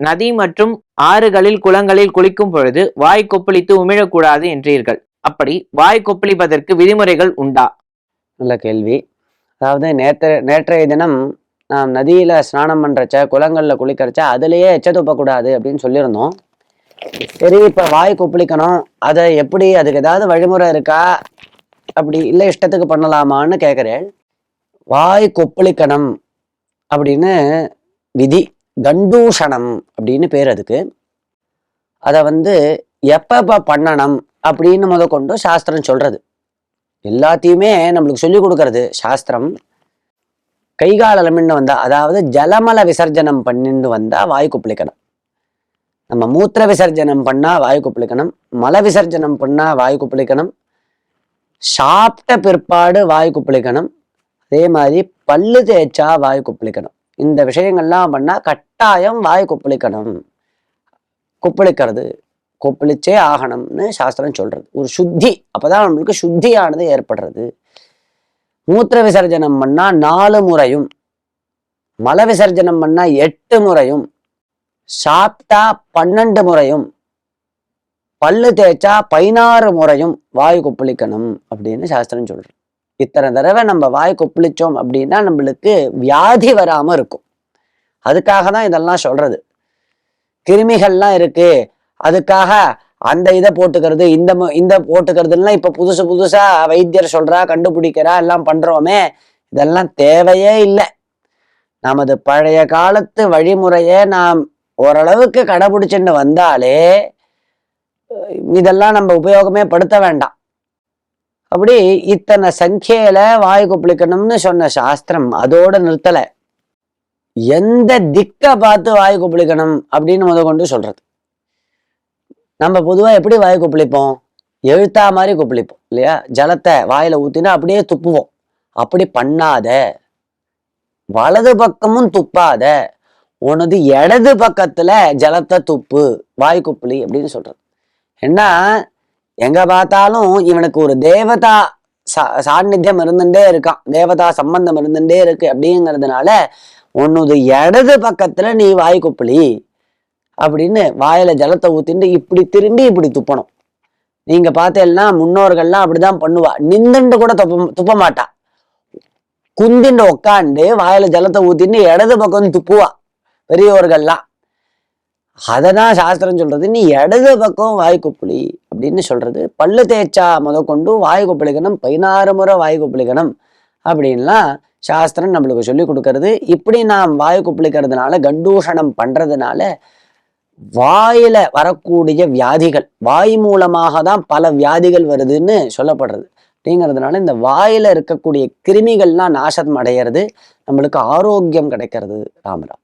நதி மற்றும் ஆறுகளில் குளங்களில் குளிக்கும் பொழுது வாய் கொப்பளித்து உமிழக்கூடாது என்றீர்கள். அப்படி வாய் கொப்பளிப்பதற்கு விதிமுறைகள் உண்டா? நல்ல கேள்வி. அதாவது நேற்று நேற்றைய தினம் நாம் நதியில் ஸ்நானம் பண்ணுறச்ச குளங்களில் குளிக்கிறச்ச அதுலேயே எச்ச துப்பக்கூடாது அப்படின்னு சொல்லியிருந்தோம். சரி இப்போ வாய் கொப்பளிக்கணும். அதை எப்படி அதுக்கு ஏதாவது வழிமுறை இருக்கா? அப்படி இல்லை இஷ்டத்துக்கு பண்ணலாமான்னு கேட்குறேன் வாய் கொப்பளிக்கணும் அப்படின்னு விதி. கண்டூஷணம் அப்படின்னு பேர் அதுக்கு. அதை வந்து எப்பப்போ பண்ணணும் அப்படின்னு முத கொண்டு சாஸ்திரம் சொல்கிறது எல்லாத்தையுமே நம்மளுக்கு சொல்லி கொடுக்கறது சாஸ்திரம். கைகால் அலமின்னு வந்தால் அதாவது ஜலமல விசர்ஜனம் பண்ணிட்டு வந்தால் வாய் குப்பளிக்கணும். நம்ம மூத்திர விசர்ஜனம் பண்ணால் வாய் குப்பளிக்கணும். மல விசர்ஜனம் பண்ணால் வாய் குப்பளிக்கணும். சாப்பிட்ட பிற்பாடு வாய் குப்பளிக்கணும். அதே மாதிரி பல்லு தேய்ச்சா வாய் குப்பளிக்கணும். இந்த விஷயங்கள்லாம் பண்ணா கட்டாயம் வாய் கொப்பளிக்கணும். கொப்பளிக்கிறது கொப்பளிச்சே ஆகணும்னு சாஸ்திரம் சொல்றது. ஒரு சுத்தி அப்பதான் நம்மளுக்கு சுத்தியானது ஏற்படுறது. மூத்திர விசர்ஜனம் பண்ணா நாலு முறையும். மல விசர்ஜனம் பண்ணா எட்டு முறையும். சாப்பிட்டா பன்னெண்டு முறையும். பல்லு தேய்ச்சா பதினாறு முறையும் வாய் கொப்பளிக்கணும் அப்படின்னு சாஸ்திரம் சொல்றது. இத்தனை தடவை நம்ம வாய் கொப்பளிச்சோம் அப்படின்னா நம்மளுக்கு வியாதி வராமல் இருக்கும். அதுக்காக தான் இதெல்லாம் சொல்றது. கிருமிகள்லாம் இருக்கு. அதுக்காக அந்த இதை போட்டுக்கிறது இந்த இந்த போட்டுக்கிறதுலாம் இப்போ புதுசு புதுசாக வைத்தியர் சொல்றா கண்டுபிடிக்கிறா எல்லாம் பண்றோமே இதெல்லாம் தேவையே இல்லை. நமது பழைய காலத்து வழிமுறையை நாம் ஓரளவுக்கு கடைபிடிச்சுட்டு வந்தாலே இதெல்லாம் நம்ம உபயோகமே படுத்த வேண்டாம். அப்படி இத்தனை சங்கியில வாயு கொப்பளிக்கணும்னு சொன்ன சாஸ்திரம் அதோட நிறுத்தலை. எந்த திக்கை பார்த்து வாயு கொப்பளிக்கணும் அப்படின்னு முத கொண்டு சொல்றது. நம்ம பொதுவா எப்படி வாய் கொப்பளிப்போம்? எழுத்தா மாதிரி கொப்பளிப்போம் இல்லையா? ஜலத்தை வாயில ஊத்தினா அப்படியே துப்புவோம். அப்படி பண்ணாத. வலது பக்கமும் துப்பாத. உனது இடது பக்கத்துல ஜலத்தை துப்பு வாய் கொப்பளி அப்படின்னு சொல்றது. என்ன? எங்க பார்த்தாலும் இவனுக்கு ஒரு தேவதா சா சாநித்தியம் இருந்துட்டே இருக்கான். தேவதா சம்பந்தம் இருந்துட்டே இருக்கு அப்படிங்கிறதுனால உன்னது இடது பக்கத்துல நீ வாய் கொப்பளி அப்படின்னு வாயில ஜலத்தை ஊத்திட்டு இப்படி திரும்பி இப்படி துப்பணும். நீங்க பார்த்தேன்னா முன்னோர்கள்லாம் அப்படிதான் பண்ணுவா. நின்றுண்டு கூட துப்ப துப்ப மாட்டா. குந்திண்டு உக்காண்டு வாயில ஜலத்தை ஊத்திட்டு இடது பக்கம் துப்புவா. பெரியோர்கள்லாம். அததான் சாஸ்திரம் சொல்றது. நீ இடது பக்கம் வாய் கொப்பளி. அப்படின்னு சொல்றது. பல்லு தேய்ச்சா முத கொண்டு வாயு கொப்பளிக்கணும் பதினாறு முறை வாயு கொப்பளிக்கணும் அப்படின்லாம் சாஸ்திரம் நம்மளுக்கு சொல்லி கொடுக்கறது. இப்படி நாம் வாயு கொப்பளிக்கிறதுனால கண்டூஷணம் பண்றதுனால வாயில வரக்கூடிய வியாதிகள் வாய் மூலமாக தான் பல வியாதிகள் வருதுன்னு சொல்லப்படுறது. அப்படிங்கிறதுனால இந்த வாயில இருக்கக்கூடிய கிருமிகள்லாம் நாசம் அடையிறது நம்மளுக்கு ஆரோக்கியம் கிடைக்கிறது ராமராம்.